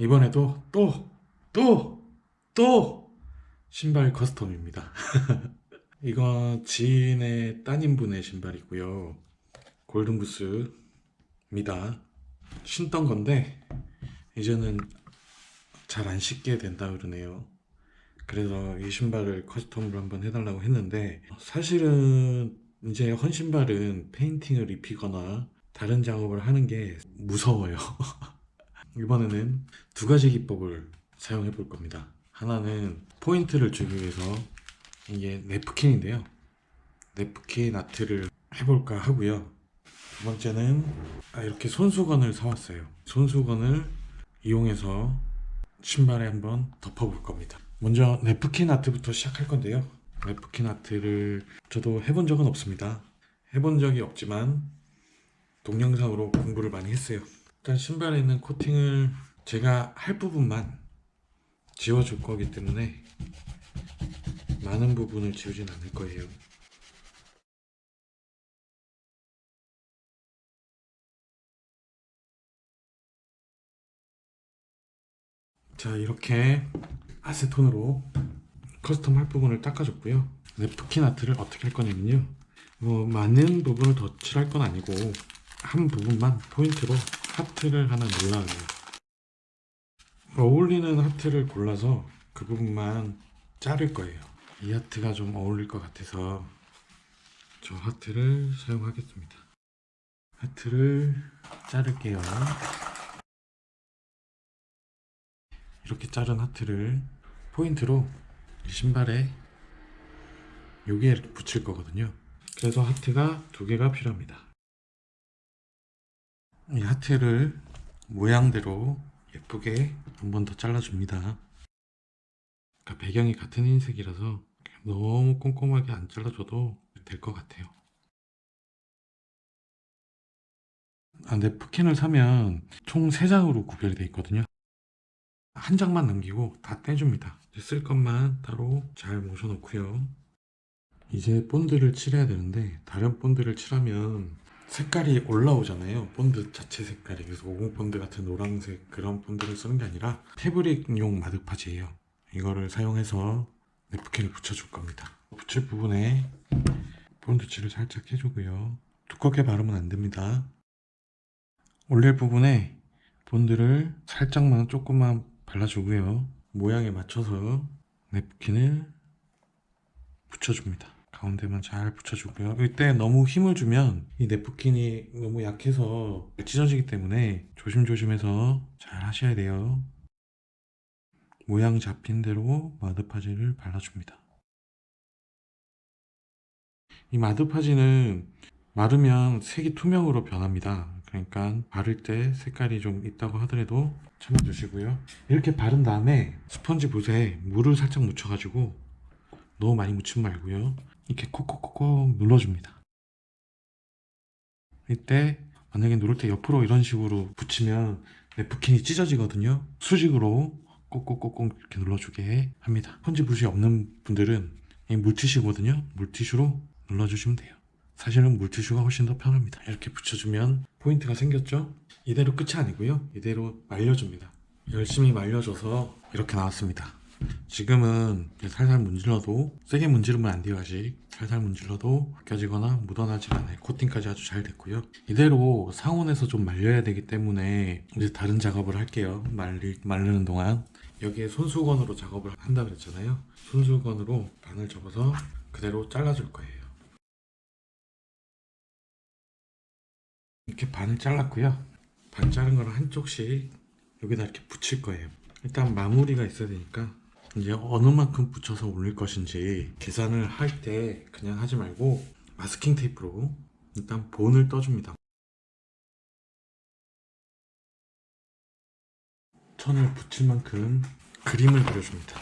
이번에도 또, 또, 또 신발 커스텀입니다. 이거 지인의 따님분의 신발이고요. 골든부스입니다. 신던 건데 이제는 잘 안 신게 된다 그러네요. 그래서 이 신발을 커스텀으로 한번 해달라고 했는데 사실은 이제 헌 신발은 페인팅을 입히거나 다른 작업을 하는 게 무서워요. 이번에는 두 가지 기법을 사용해 볼 겁니다. 하나는 포인트를 주기 위해서 이게 네프킨인데요. 네프킨 아트를 해볼까 하고요. 두 번째는 아, 이렇게 손수건을 사왔어요. 손수건을 이용해서 신발에 한번 덮어볼 겁니다. 먼저 네프킨 아트부터 시작할 건데요. 네프킨 아트를 저도 해본 적은 없습니다. 해본 적이 없지만 동영상으로 공부를 많이 했어요. 일단 신발에 있는 코팅을 제가 할 부분만 지워줄 거기 때문에 많은 부분을 지우진 않을 거예요. 자, 이렇게 아세톤으로 커스텀 할 부분을 닦아줬고요. 냅킨 아트를 어떻게 할 거냐면요. 뭐 많은 부분을 더 칠할 건 아니고 한 부분만 포인트로 하트를 하나 눌러요. 어울리는 하트를 골라서 그 부분만 자를 거예요. 이 하트가 좀 어울릴 것 같아서 저 하트를 사용하겠습니다. 하트를 자를게요. 이렇게 자른 하트를 포인트로 이 신발에 여기에 붙일 거거든요. 그래서 하트가 두 개가 필요합니다. 이 하트를 모양대로 예쁘게 한 번 더 잘라줍니다. 그러니까 배경이 같은 흰색이라서 너무 꼼꼼하게 안 잘라줘도 될 것 같아요. 아, 냅킨을 사면 총 3장으로 구별이 되어 있거든요. 한 장만 남기고 다 떼줍니다. 쓸 것만 따로 잘 모셔놓고요. 이제 본드를 칠해야 되는데 다른 본드를 칠하면 색깔이 올라오잖아요. 본드 자체 색깔이. 그래서 오공 본드 같은 노란색 그런 본드를 쓰는 게 아니라 패브릭용 마드파지예요. 이거를 사용해서 네프킨을 붙여줄 겁니다. 붙일 부분에 본드칠을 살짝 해주고요. 두껍게 바르면 안 됩니다. 올릴 부분에 본드를 살짝만 조금만 발라주고요. 모양에 맞춰서 냅킨을 붙여줍니다. 가운데만 잘 붙여주고요. 이때 너무 힘을 주면 이 냅킨이 너무 약해서 찢어지기 때문에 조심조심해서 잘 하셔야 돼요. 모양 잡힌 대로 마드파지를 발라줍니다. 이 마드파지는 마르면 색이 투명으로 변합니다. 그러니까 바를 때 색깔이 좀 있다고 하더라도 참아주시고요. 이렇게 바른 다음에 스펀지 붓에 물을 살짝 묻혀가지고 너무 많이 묻히지 말고요. 이렇게 콕콕콕콕 눌러줍니다. 이때 만약에 누를 때 옆으로 이런 식으로 붙이면 냅킨이 찢어지거든요. 수직으로 꼭꼭꼭꼭 이렇게 눌러주게 합니다. 스펀지 붓이 없는 분들은 이 물티슈거든요. 물티슈로 눌러주시면 돼요. 사실은 물티슈가 훨씬 더 편합니다. 이렇게 붙여주면 포인트가 생겼죠? 이대로 끝이 아니고요. 이대로 말려줍니다. 열심히 말려줘서 이렇게 나왔습니다. 지금은 살살 문질러도 세게 문지르면 안 돼요 아직. 살살 문질러도 벗겨지거나 묻어나지 않아요. 코팅까지 아주 잘 됐고요. 이대로 상온에서 좀 말려야 되기 때문에 이제 다른 작업을 할게요. 말리, 마르는 동안. 여기에 손수건으로 작업을 한다 그랬잖아요. 손수건으로 반을 접어서 그대로 잘라줄 거예요. 이렇게 반을 잘랐고요. 반 자른 거를 한쪽씩 여기다 이렇게 붙일 거예요. 일단 마무리가 있어야 되니까 이제 어느 만큼 붙여서 올릴 것인지 계산을 할 때 그냥 하지 말고 마스킹 테이프로 일단 본을 떠줍니다. 천을 붙일 만큼 그림을 그려줍니다.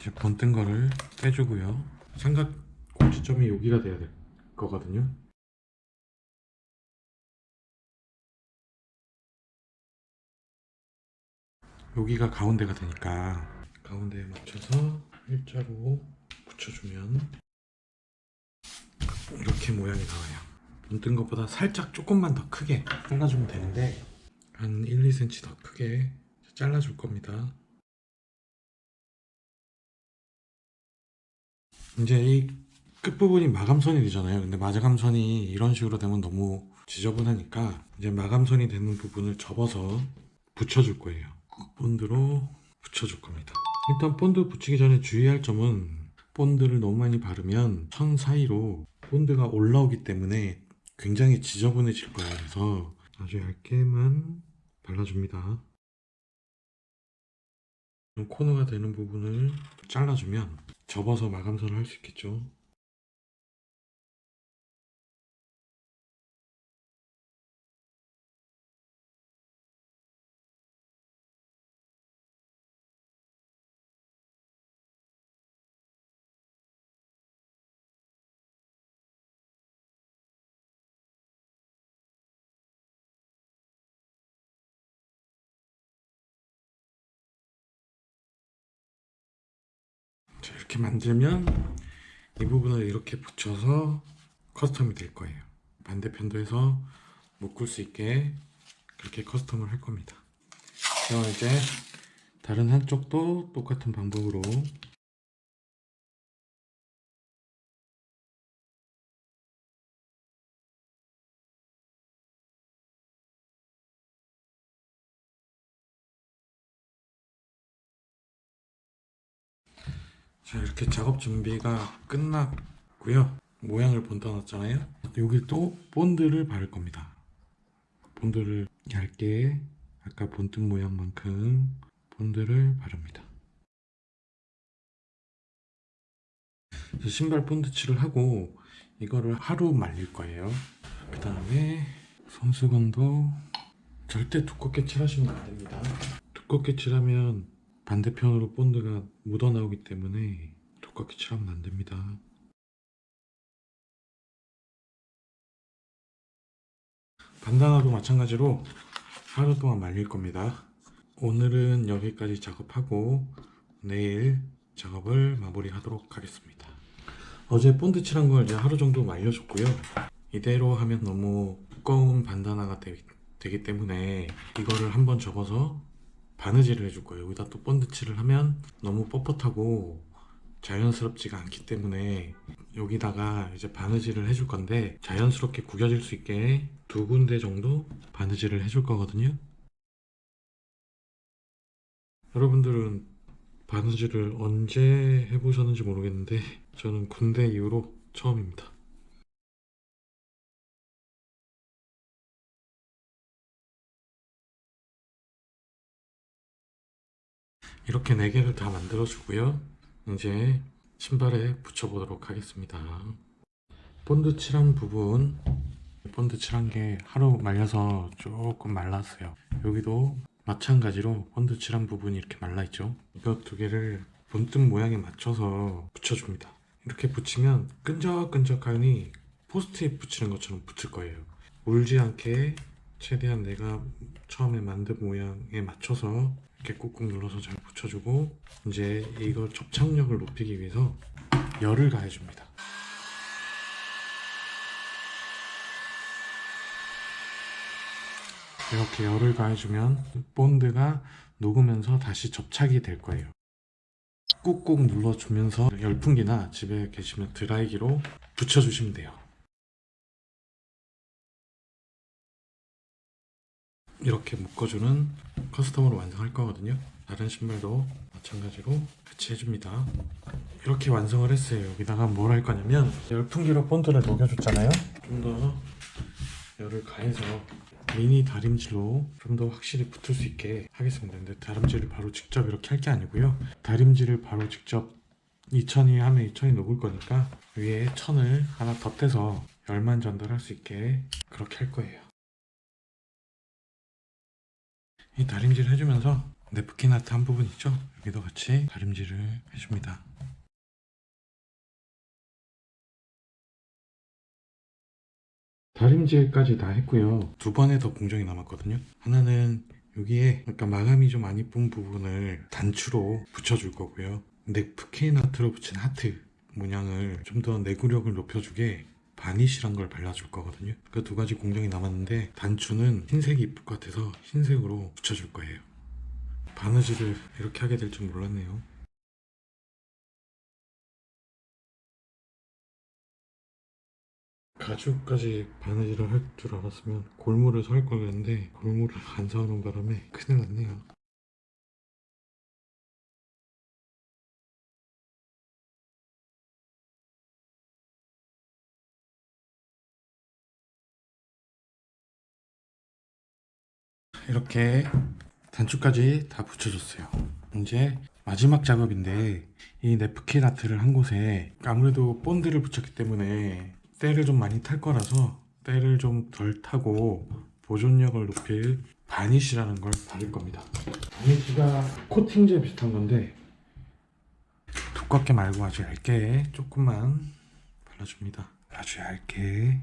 이제 본 뜬 거를 빼주고요. 삼각 꼭지점이 여기가 돼야 될 거거든요. 여기가 가운데가 되니까 가운데에 맞춰서 일자로 붙여주면 이렇게 모양이 나와요. 문뜬 것보다 살짝 조금만 더 크게 잘라주면 되는데 한 1, 2cm 더 크게 잘라줄 겁니다. 이제 이 끝부분이 마감선이 되잖아요. 근데 마감선이 이런 식으로 되면 너무 지저분하니까 이제 마감선이 되는 부분을 접어서 붙여줄 거예요. 본드로 붙여줄 겁니다. 일단 본드 붙이기 전에 주의할 점은 본드를 너무 많이 바르면 선 사이로 본드가 올라오기 때문에 굉장히 지저분해질 거예요. 그래서 아주 얇게만 발라줍니다. 좀 코너가 되는 부분을 잘라주면 접어서 마감선을 할 수 있겠죠. 이렇게 만들면 이 부분을 이렇게 붙여서 커스텀이 될 거예요. 반대편도 해서 묶을 수 있게 그렇게 커스텀을 할 겁니다. 그럼 이제 다른 한쪽도 똑같은 방법으로 자 이렇게 작업 준비가 끝났고요. 모양을 본떠 놨잖아요. 여기 또 본드를 바를 겁니다. 본드를 얇게 아까 본뜬 모양만큼 본드를 바릅니다. 신발 본드 칠을 하고 이거를 하루 말릴 거예요. 그 다음에 손수건도 절대 두껍게 칠하시면 안 됩니다. 두껍게 칠하면 반대편으로 본드가 묻어나오기 때문에 두껍게 칠하면 안 됩니다. 반다나도 마찬가지로 하루 동안 말릴 겁니다. 오늘은 여기까지 작업하고 내일 작업을 마무리하도록 하겠습니다. 어제 본드 칠한 걸 이제 하루 정도 말려줬고요. 이대로 하면 너무 두꺼운 반다나가 되, 되기 때문에 이거를 한번 접어서 바느질을 해줄 거예요. 여기다 또 본드칠을 하면 너무 뻣뻣하고 자연스럽지가 않기 때문에 여기다가 이제 바느질을 해줄 건데 자연스럽게 구겨질 수 있게 두 군데 정도 바느질을 해줄 거거든요. 여러분들은 바느질을 언제 해보셨는지 모르겠는데 저는 군대 이후로 처음입니다. 이렇게 네 개를 다 만들어 주고요. 이제 신발에 붙여 보도록 하겠습니다. 본드 칠한 부분, 본드 칠한 게 하루 말려서 조금 말랐어요. 여기도 마찬가지로 본드 칠한 부분이 이렇게 말라 있죠. 이거 두 개를 본뜬 모양에 맞춰서 붙여줍니다. 이렇게 붙이면 끈적끈적하니 포스트잇 붙이는 것처럼 붙을 거예요. 울지 않게 최대한 내가 처음에 만든 모양에 맞춰서 이렇게 꾹꾹 눌러서 잘 붙여주고 이제 이걸 접착력을 높이기 위해서 열을 가해줍니다. 이렇게 열을 가해주면 본드가 녹으면서 다시 접착이 될 거예요. 꾹꾹 눌러주면서 열풍기나 집에 계시면 드라이기로 붙여주시면 돼요. 이렇게 묶어주는 커스텀으로 완성할 거거든요. 다른 신발도 마찬가지로 같이 해줍니다. 이렇게 완성을 했어요. 여기다가 뭘 할 거냐면 열풍기로 본드를 녹여줬잖아요. 좀 더 열을 가해서 미니 다림질로 좀 더 확실히 붙을 수 있게 하겠습니다. 근데 다림질을 바로 직접 이렇게 할 게 아니고요. 다림질을 바로 직접 2000이 하면 2000이 녹을 거니까 위에 천을 하나 덧대서 열만 전달할 수 있게 그렇게 할 거예요. 이 다림질 해주면서 네프킨 아트 한 부분 있죠? 여기도 같이 다림질을 해줍니다. 다림질까지 다 했고요. 두 번의 더 공정이 남았거든요. 하나는 여기에 약간 마감이 좀 안 이쁜 부분을 단추로 붙여줄 거고요. 넥프킨 아트로 붙인 하트 모양을 좀 더 내구력을 높여주게 바니쉬란 걸 발라줄 거거든요. 그 두 가지 공정이 남았는데 단추는 흰색이 이쁠 것 같아서 흰색으로 붙여줄 거예요. 바느질을 이렇게 하게 될 줄 몰랐네요. 가죽까지 바느질을 할 줄 알았으면 골무를 살 걸 그랬는데 골무를 안 사오는 바람에 큰일 났네요. 이렇게 단추까지 다 붙여줬어요. 이제 마지막 작업인데 이 네프킨 아트를 한 곳에 아무래도 본드를 붙였기 때문에 때를 좀 많이 탈 거라서 때를 좀 덜 타고 보존력을 높일 바니쉬라는 걸 바를 겁니다. 바니쉬가 코팅제 비슷한 건데 두껍게 말고 아주 얇게 조금만 발라줍니다. 아주 얇게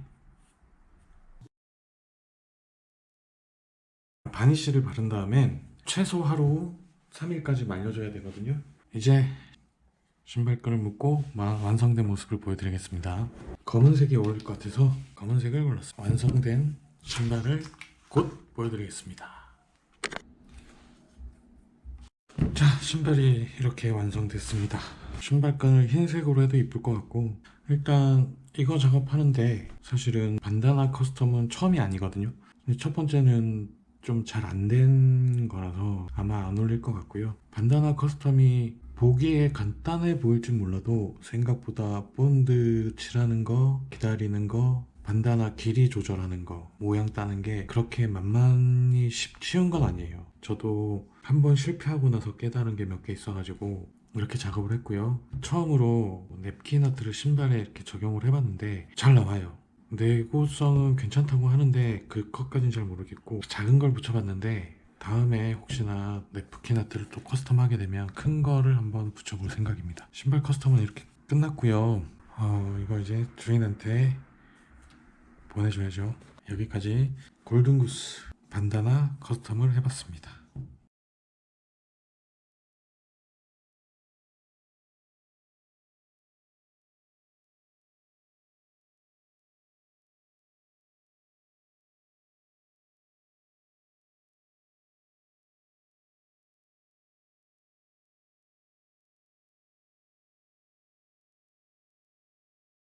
바니쉬를 바른 다음엔 최소 하루 3일까지 말려줘야 되거든요. 이제 신발끈을 묶고 마- 완성된 모습을 보여드리겠습니다. 검은색이 어울릴 것 같아서 검은색을 골랐습니다. 완성된 신발을 곧 보여드리겠습니다. 자, 신발이 이렇게 완성됐습니다. 신발끈을 흰색으로 해도 이쁠 것 같고 일단 이거 작업하는데 사실은 반다나 커스텀은 처음이 아니거든요. 첫 번째는 좀 잘 안 된 거라서 아마 안 어울릴 것 같고요. 반다나 커스텀이 보기에 간단해 보일지 몰라도 생각보다 본드 칠하는 거, 기다리는 거, 반다나 길이 조절하는 거, 모양 따는 게 그렇게 만만히 쉽- 쉬운 건 아니에요. 저도 한 번 실패하고 나서 깨달은 게 몇 개 있어가지고 이렇게 작업을 했고요. 처음으로 냅킨 아트를 신발에 이렇게 적용을 해봤는데 잘 나와요. 내구성은 괜찮다고 하는데 그것까진 잘 모르겠고 작은 걸 붙여봤는데 다음에 혹시나 네프킨 아트를 또 커스텀하게 되면 큰 거를 한번 붙여볼 생각입니다. 신발 커스텀은 이렇게 끝났고요. 어, 이거 이제 주인한테 보내줘야죠. 여기까지 골든구스 반다나 커스텀을 해봤습니다.